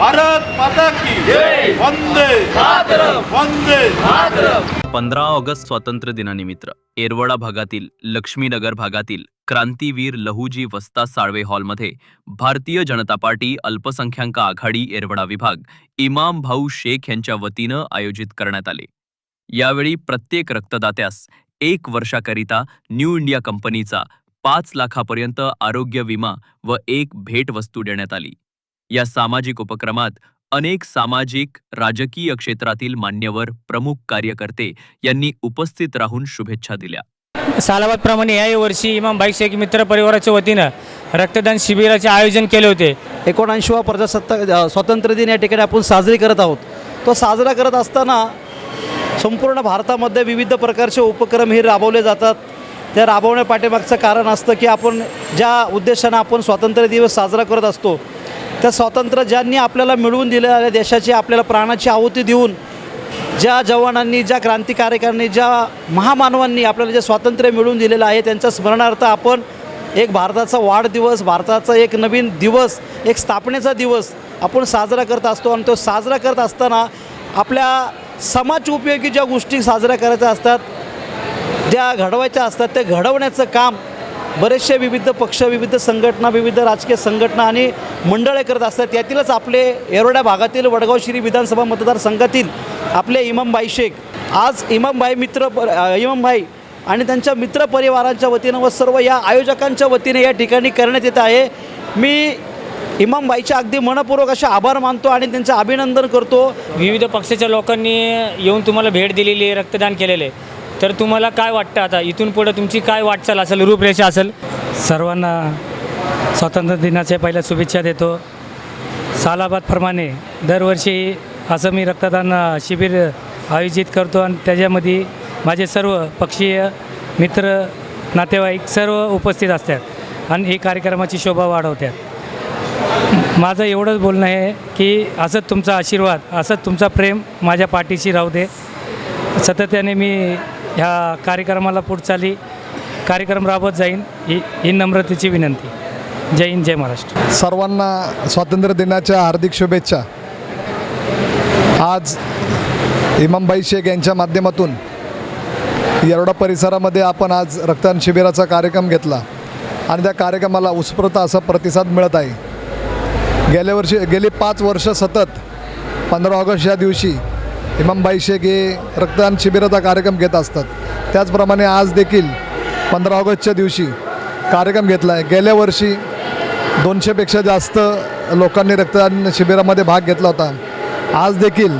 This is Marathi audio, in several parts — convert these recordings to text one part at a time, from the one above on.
भारत माता की वंदे। वंदे। पंधरा ऑगस्ट स्वातंत्र्य दिनानिमित्त येरवडा भागातील लक्ष्मीनगर भागातील क्रांतीवीर लहुजी वस्ता साळवे हॉलमध्ये भारतीय जनता पार्टी अल्पसंख्याक आघाडी येरवडा विभाग इमाम भाऊ शेख यांच्या वतीनं आयोजित करण्यात आले. यावेळी प्रत्येक रक्तदात्यास एक वर्षाकरिता न्यू इंडिया कंपनीचा पाच लाखापर्यंत आरोग्य विमा व एक भेटवस्तू देण्यात आली. या सामाजिक उपक्रमात अनेक सामाजिक राजकीय क्षेत्रातील मान्यवर प्रमुख कार्यकर्ते यांनी उपस्थित राहून शुभेच्छा दिल्या. सालाबादप्रमाणे याही वर्षी इमाम बाईक शेख मित्र परिवाराच्या वतीनं रक्तदान शिबिराचे आयोजन केले होते. एकोणऐंशीवा प्रजासत्ताक स्वातंत्र्य दिन या ठिकाणी आपण साजरी करत आहोत. तो साजरा करत असताना संपूर्ण भारतामध्ये विविध प्रकारचे उपक्रम हे राबवले जातात. त्या राबवण्या पाठीमागचं कारण असतं की आपण ज्या उद्देशानं आपण स्वातंत्र्य दिवस साजरा करत असतो त्या स्वातंत्र्य ज्यांनी आपल्याला मिळवून दिलेल्या देशाची आपल्याला प्राणाची आहुती देऊन ज्या जवानांनी ज्या क्रांतिकारकांनी ज्या महामानवांनी आपल्याला जे स्वातंत्र्य मिळवून दिलेलं आहे त्यांच्या स्मरणार्थ आपण एक भारताचा वाढदिवस भारताचा एक नवीन दिवस एक स्थापनेचा दिवस आपण साजरा करत असतो आणि तो साजरा करत असताना आपल्या समाज उपयोगी ज्या गोष्टी साजऱ्या करायच्या असतात ज्या घडवायच्या असतात ते घडवण्याचं काम बरेचसे विविध पक्ष विविध संघटना विविध राजकीय संघटना आणि मंडळे करत असतात. यातीलच आपले येरोड्या भागातील वडगाव श्री विधानसभा मतदारसंघातील आपले इमामबाई शेख. आज इमामबाई मित्र इमामबाई आणि त्यांच्या मित्र परिवारांच्या वतीनं व सर्व या आयोजकांच्या वतीने या ठिकाणी करण्यात येत आहे. मी इमामबाईचे अगदी मनपूर्वक असे आभार मानतो आणि त्यांचं अभिनंदन करतो. विविध पक्षाच्या लोकांनी येऊन तुम्हाला भेट दिलेली आहे रक्तदान केलेले आहे. तर तुम्हाला काय वाटतं आता? इथून पुढे तुमची काय वाटचाल असेल रूपरेषा असेल? सर्वांना स्वातंत्र्य दिनाच्या पहिल्या शुभेच्छा देतो. सालाबादप्रमाणे दरवर्षी असं मी रक्तदान शिबिर आयोजित करतो आणि त्याच्यामध्ये माझे सर्व पक्षीय मित्र नातेवाईक सर्व उपस्थित असतात आणि हे कार्यक्रमाची शोभा वाढवतात. माझं एवढंच बोलणं आहे की असंच तुमचा आशीर्वाद असंच तुमचा प्रेम माझ्या पाठीशी राहू दे. सातत्याने मी ह्या कार्यक्रमाला पुढचाली कार्यक्रम राबवत जाईन. ही ही नम्रतेची विनंती. जय हिंद जय महाराष्ट्र. सर्वांना स्वातंत्र्य दिनाच्या हार्दिक शुभेच्छा. आज इमामबाई शेख यांच्या माध्यमातून येरवडा परिसरामध्ये आपण आज रक्तदान शिबिराचा कार्यक्रम घेतला. आणि त्या कार्यक्रमाला उत्स्फूर्त असा प्रतिसाद मिळत आहे. गेल्या वर्षी गेली पाच वर्ष सतत पंधरा ऑगस्ट या दिवशी इमामबाई शेख हे रक्तदान शिबिराचा कार्यक्रम घेत असतात. त्याचप्रमाणे आज देखील पंधरा ऑगस्टच्या दिवशी कार्यक्रम घेतला आहे. गेल्या वर्षी दोनशेपेक्षा जास्त लोकांनी रक्तदान शिबिरामध्ये भाग घेतला होता. आज देखील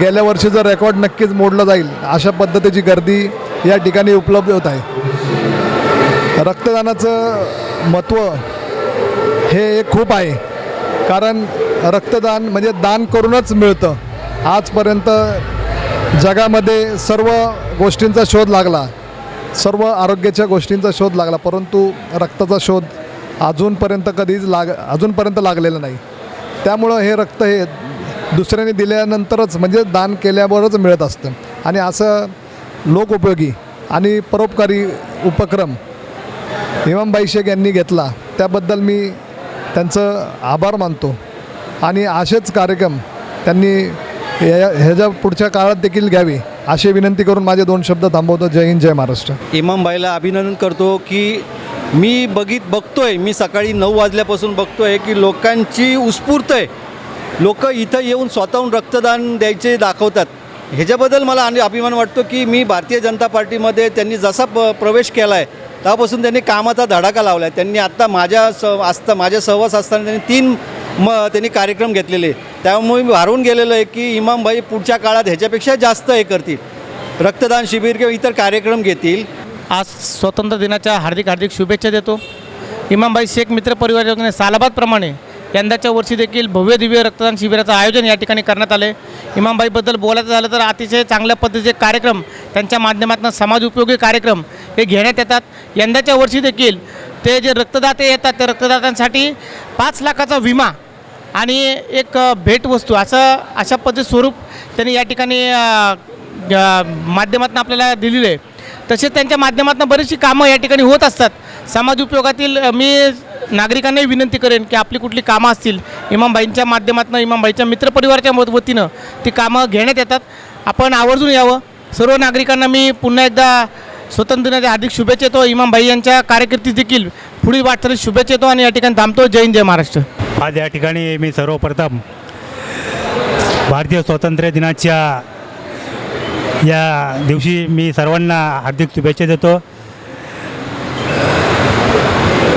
गेल्या वर्षीचं रेकॉर्ड नक्कीच मोडलं जाईल अशा पद्धतीची गर्दी या ठिकाणी उपलब्ध होत आहे. रक्तदानाचं महत्त्व हे एक खूप आहे. कारण रक्तदान म्हणजे दान करूनच मिळतं. आजपर्यंत जगामध्ये सर्व गोष्टींचा शोध लागला. सर्व आरोग्याच्या गोष्टींचा शोध लागला परंतु रक्ताचा शोध अजूनपर्यंत कधीच लाग अजूनपर्यंत लागलेला नाही. त्यामुळं हे रक्त हे दुसऱ्याने दिल्यानंतरच म्हणजे दान केल्यावरच मिळत असतं. आणि असं लोकउपयोगी आणि परोपकारी उपक्रम इमामबाई शेख यांनी घेतला त्याबद्दल मी त्यांचं आभार मानतो. आणि असेच कार्यक्रम त्यांनी या- ह्याच्या पुढच्या काळात देखील घ्यावी अशी विनंती करून माझे दोन शब्द थांबवतो. जय हिंद जय महाराष्ट्र. इमामबाईला अभिनंदन करतो की मी बघित बघतोय मी सकाळी नऊ वाजल्यापासून बघतोय की लोकांची उत्स्फूर्त आहे. लोक इथं येऊन स्वतःहून रक्तदान द्यायचे दाखवतात. ह्याच्याबद्दल मला आणि अभिमान वाटतो की मी भारतीय जनता पार्टीमध्ये त्यांनी जसा प प्रवेश केला आहे त्यापासून त्यांनी कामाचा धडाका लावला आहे त्यांनी आत्ता माझ्या स असता माझ्या सहवास असताना त्यांनी तीन म त्यांनी कार्यक्रम घेतलेले. त्यामुळे मी भारून गेलेलो आहे की इमामबाई पुढच्या काळात ह्याच्यापेक्षा जास्त हे करतील. रक्तदान शिबिर किंवा इतर कार्यक्रम घेतील. आज स्वातंत्र्य दिनाच्या हार्दिक हार्दिक शुभेच्छा देतो. इमामबाई शेख मित्र परिवार योजने सालाबादप्रमाणे यंदाच्या वर्षी देखील भव्य दिव्य रक्तदान शिबिराचं आयोजन या ठिकाणी करण्यात आले इमामबाईबद्दल बोलायचं झालं तर अतिशय चांगल्या पद्धतीचे कार्यक्रम त्यांच्या माध्यमातून समाज उपयोगी कार्यक्रम हे घेण्यात येतात. यंदाच्या वर्षी देखील ते जे रक्तदाते येतात त्या रक्तदात्यांसाठी पाच लाखाचा विमा आणि एक भेटवस्तू असं अशा पद्धती स्वरूप त्यांनी या ठिकाणी माध्यमातून आपल्याला दिलेलं आहे. तसेच त्यांच्या माध्यमातून बरीचशी कामं या ठिकाणी होत असतात. समाज उपयोगातील मी नागरिकांनाही विनंती करेन की आपली कुठली कामं असतील इमामबाईंच्या माध्यमातून इमामबाईच्या मित्रपरिवाराच्या मत- वतीनं ती कामं घेण्यात येतात. आपण आवर्जून यावं. सर्व नागरिकांना मी पुन्हा एकदा स्वतंत्र दिनाच्या हार्दिक शुभेच्छा येतो इमामबाई यांच्या कार्यकर्ती देखील पुढील वाटचालीत शुभेच्छा येतो आणि या ठिकाणी थांबतो. जय हिंद जय महाराष्ट्र. आज या ठिकाणी मी सर्वप्रथम भारतीय स्वातंत्र्य दिनाच्या या दिवशी मी सर्वांना हार्दिक शुभेच्छा देतो.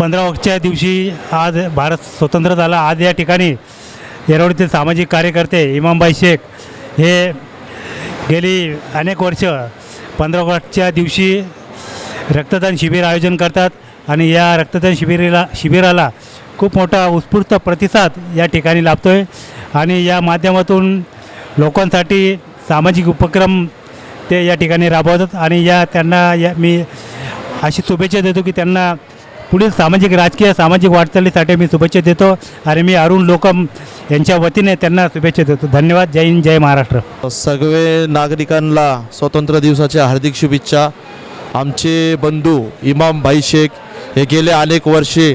पंधरा ऑगस्टच्या दिवशी आज भारत स्वतंत्र झाला. आज या ठिकाणी येरवडीतील सामाजिक कार्यकर्ते इमामबाई शेख हे गेली अनेक वर्ष पंधरा ऑगस्टच्या दिवशी रक्तदान शिबिर आयोजन करतात आणि या रक्तदान शिबिराला शिबिराला खूप मोठा उत्स्फूर्त प्रतिसाद या ठिकाणी लाभतो आहे आणि या माध्यमातून लोकांसाठी सामाजिक उपक्रम ते या ठिकाणी राबवतात. आणि या त्यांना या मी अशी शुभेच्छा देतो की त्यांना पुढील सामाजिक राजकीय सामाजिक वाटचालीसाठी मी शुभेच्छा देतो. आणि मी अरुण लोकम यांच्या वतीने त्यांना शुभेच्छा देतो. धन्यवाद. जय हिंद जय महाराष्ट्र. सगळे नागरिकांना स्वातंत्र्य दिवसाच्या हार्दिक शुभेच्छा. आमचे बंधू इमाम भाई शेख हे गेले अनेक वर्षे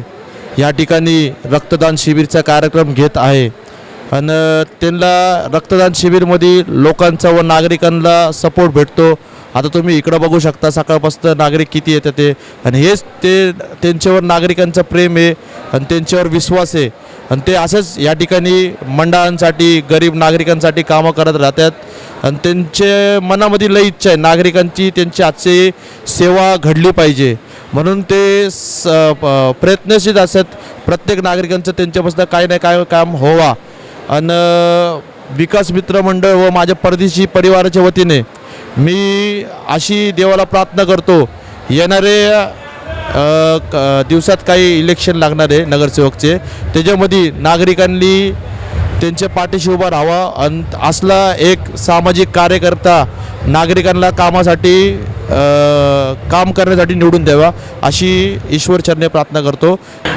या ठिकाणी रक्तदान शिबिरचा कार्यक्रम घेत आहे. आणि त्यांना रक्तदान शिबिरमध्ये लोकांचा व नागरिकांना सपोर्ट भेटतो. आता तुम्ही इकडं बघू शकता सकाळपासून नागरिक किती येतात ते. आणि हेच ते त्यांच्यावर नागरिकांचं प्रेम आहे आणि त्यांच्यावर विश्वास आहे. आणि ते असंच या ठिकाणी मंडळांसाठी गरीब नागरिकांसाठी कामं करत राहतात. आणि त्यांचे मनामध्ये लई इच्छा आहे नागरिकांची त्यांची आजची सेवा घडली पाहिजे. म्हणून ते स प- प्रयत्नशील असतात प्रत्येक नागरिकांचं त्यांच्यापासून काय नाही काय काम व्हावा. आणि विकास मित्र मंडळ व माझ्या परदेशी परिवाराच्या वतीने मी अशी देवाला प्रार्थना करतो. येणारे क- दिवसात काही इलेक्शन लागणार आहे नगरसेवकचे. त्याच्यामध्ये नागरिकांनी त्यांच्या पाठीशी उभा राहावा. आणि असला एक सामाजिक कार्यकर्ता नागरिकांना कामासाठी काम करण्यासाठी निवडून द्यावा अशी ईश्वरचरणे प्रार्थना करतो.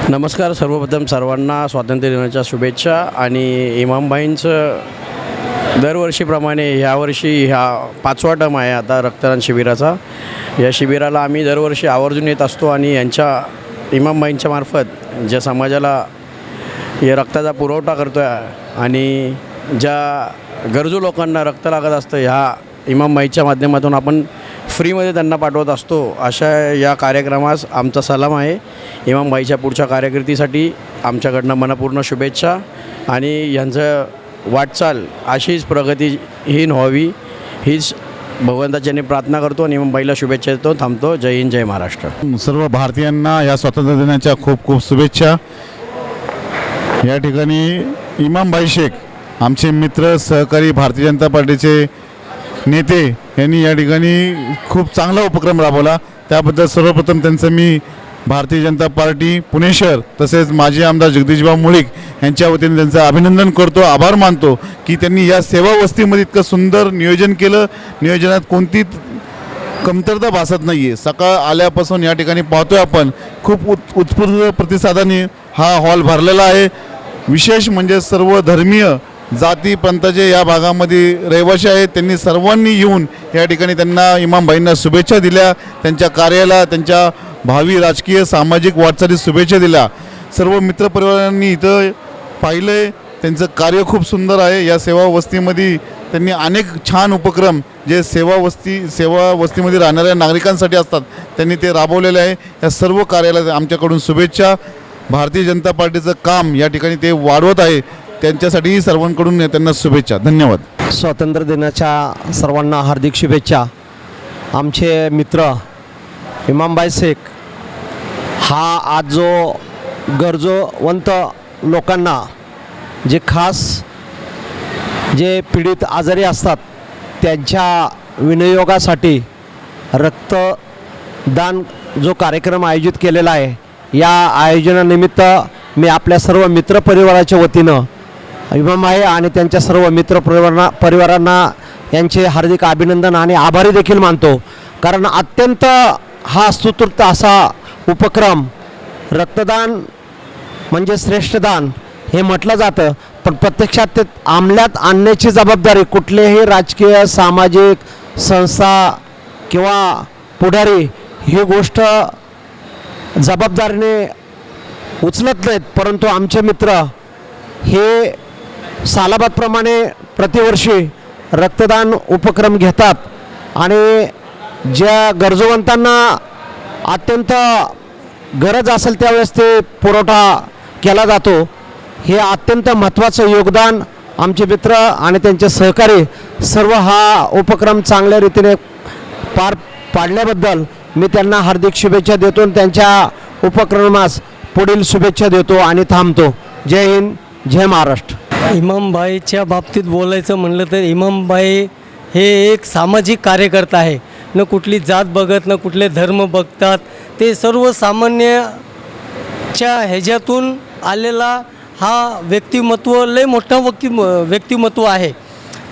नमस्कार सर्वप्रथम सर्वांना स्वातंत्र्य दिनाच्या शुभेच्छा. आणि इमामबाईंचं दरवर्षीप्रमाणे ह्यावर्षी ह्या पाचवा टर्म आहे आता रक्तदान शिबिराचा. या शिबिराला आम्ही दरवर्षी आवर्जून येत असतो आणि यांच्या इमामबाईंच्या मार्फत ज्या समाजाला हे रक्ताचा पुरवठा करतो आहे आणि ज्या गरजू लोकांना रक्त लागत असतं ह्या इमाम माईच्या माध्यमातून आपण फ्रीमध्ये त्यांना पाठवत असतो. अशा या कार्यक्रमास आमचा सलाम आहे. इमाम भाईच्या पुढच्या कारकिर्दीसाठी आमच्याकडनं मनपूर्ण शुभेच्छा आणि यांचं वाटचाल अशीच प्रगतीहीन व्हावी हीच भगवंताच्याने प्रार्थना करतो आणि इमामबाईला शुभेच्छा देतो. थांबतो. जय हिंद जय महाराष्ट्र. सर्व भारतीयांना या स्वातंत्र्य दिनाच्या खूप खूप शुभेच्छा. या ठिकाणी इमामभाई शेख आमचे मित्र सहकारी भारतीय जनता पार्टीचे नेते यांनी या ठिकाणी खूप चांगला उपक्रम राबवला. त्याबद्दल सर्वप्रथम त्यांचं मी भारतीय जनता पार्टी पुणे शहर तसेच माजी आमदार जगदीशबाब मुळीक यांच्या वतीने त्यांचं अभिनंदन करतो आभार मानतो की त्यांनी या सेवा वस्तीमध्ये इतकं सुंदर नियोजन केलं. नियोजनात कोणती कमतरता भासत नाही आहे सकाळ आल्यापासून या ठिकाणी पाहतोय आपण. खूप उत् उत्स्फूर्त प्रतिसादाने हा हॉल भरलेला आहे. विशेष म्हणजे सर्व धर्मीय जाती पंथाचे या भागामध्ये रहिवासी आहेत. त्यांनी सर्वांनी येऊन या ठिकाणी त्यांना इमामबाईंना शुभेच्छा दिल्या. त्यांच्या कार्याला त्यांच्या भावी राजकीय सामाजिक वाटचाली शुभेच्छा दिल्या. सर्व मित्रपरिवारांनी इथं पाहिलं आहे त्यांचं कार्य खूप सुंदर आहे. या सेवा वस्तीमध्ये त्यांनी अनेक छान उपक्रम जे सेवा वस्ती सेवा वस्तीमध्ये राहणाऱ्या नागरिकांसाठी असतात त्यांनी ते राबवलेले आहे. या सर्व कार्याला आमच्याकडून शुभेच्छा. भारतीय जनता पार्टीचं काम या ठिकाणी ते वाढवत आहे. त्यांच्यासाठीही सर्वांकडून त्यांना शुभेच्छा. धन्यवाद. स्वातंत्र्य दिनाच्या सर्वांना हार्दिक शुभेच्छा. आमचे मित्र इमामबाई शेख हा आज जो गरजोवंत लोकांना जे खास जे पीडित आजारी असतात त्यांच्या विनियोगासाठी रक्तदान जो कार्यक्रम आयोजित केलेला आहे या आयोजनानिमित्त मी आपल्या सर्व मित्रपरिवाराच्या वतीनं इमाम आहे आणि त्यांच्या सर्व मित्र परिवारांना परिवारांना यांचे हार्दिक अभिनंदन आणि आभारी देखील मानतो. कारण अत्यंत हा सुतृप्त असा उपक्रम रक्तदान म्हणजे श्रेष्ठदान हे म्हटलं जातं. पण प्रत्यक्षात ते अंमलात आणण्याची जबाबदारी कुठलेही राजकीय सामाजिक संस्था किंवा पुढारी ही गोष्ट जबाबदारीने उचलत नाहीत परंतु आमचे मित्र हे सालाबादप्रमाणे प्रतिवर्षी रक्तदान उपक्रम घेतात आणि ज्या गरजवंतांना अत्यंत गरज असेल त्यावेळेस ते पुरवठा केला जातो. हे अत्यंत महत्त्वाचं योगदान आमचे मित्र आणि त्यांचे सहकारी सर्व हा उपक्रम चांगल्या रीतीने पार पाडल्याबद्दल मी त्यांना हार्दिक शुभेच्छा देतो आणि त्यांच्या उपक्रमास पुढील शुभेच्छा देतो आणि थांबतो. जय हिंद जय महाराष्ट्र. इमामबाईच्या बाबतीत बोलायचं म्हणलं तर इमामबाई हे एक सामाजिक कार्यकर्ता आहे. न कुठली जात बघत न कुठले धर्म बघतात. ते सर्वसामान्यच्या ह्याच्यातून आलेला हा व्यक्तिमत्व लय मोठं व्यक्ति व्यक्तिमत्व आहे.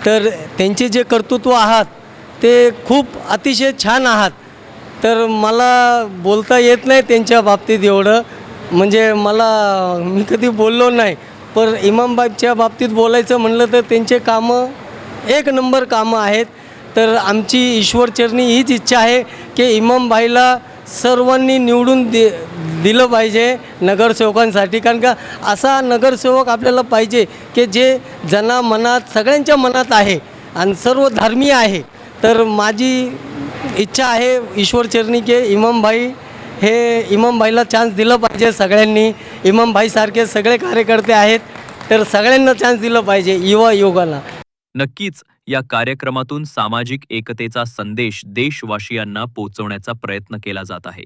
तर त्यांचे जे कर्तृत्व आहात ते खूप अतिशय छान आहात. तर मला बोलता येत नाही त्यांच्या बाबतीत एवढं. म्हणजे मला मी कधी बोललो नाही. पण इमामबाईच्या बाबतीत बोलायचं म्हणलं तर त्यांचे कामं एक नंबर कामं आहेत. तर आमची ईश्वरचरणी हीच इच्छा आहे की इमामबाईला सर्वांनी निवडून दि दिलं पाहिजे नगरसेवकांसाठी. कारण का असा नगरसेवक आपल्याला पाहिजे की जे जना मनात सगळ्यांच्या मनात आहे आणि सर्व धर्मीय आहे. तर माझी इच्छा आहे ईश्वरचरणी की इमामभाई हे इमामभाईला चान्स दिलं पाहिजे सगळ्यांनी. इमामभाईसारखे सगळे कार्यकर्ते आहेत तर सगळ्यांना चान्स दिलं पाहिजे युवा युगाला. नक्कीच या कार्यक्रमातून सामाजिक एकतेचा संदेश देशवासियांना पोहोचवण्याचा प्रयत्न केला जात आहे.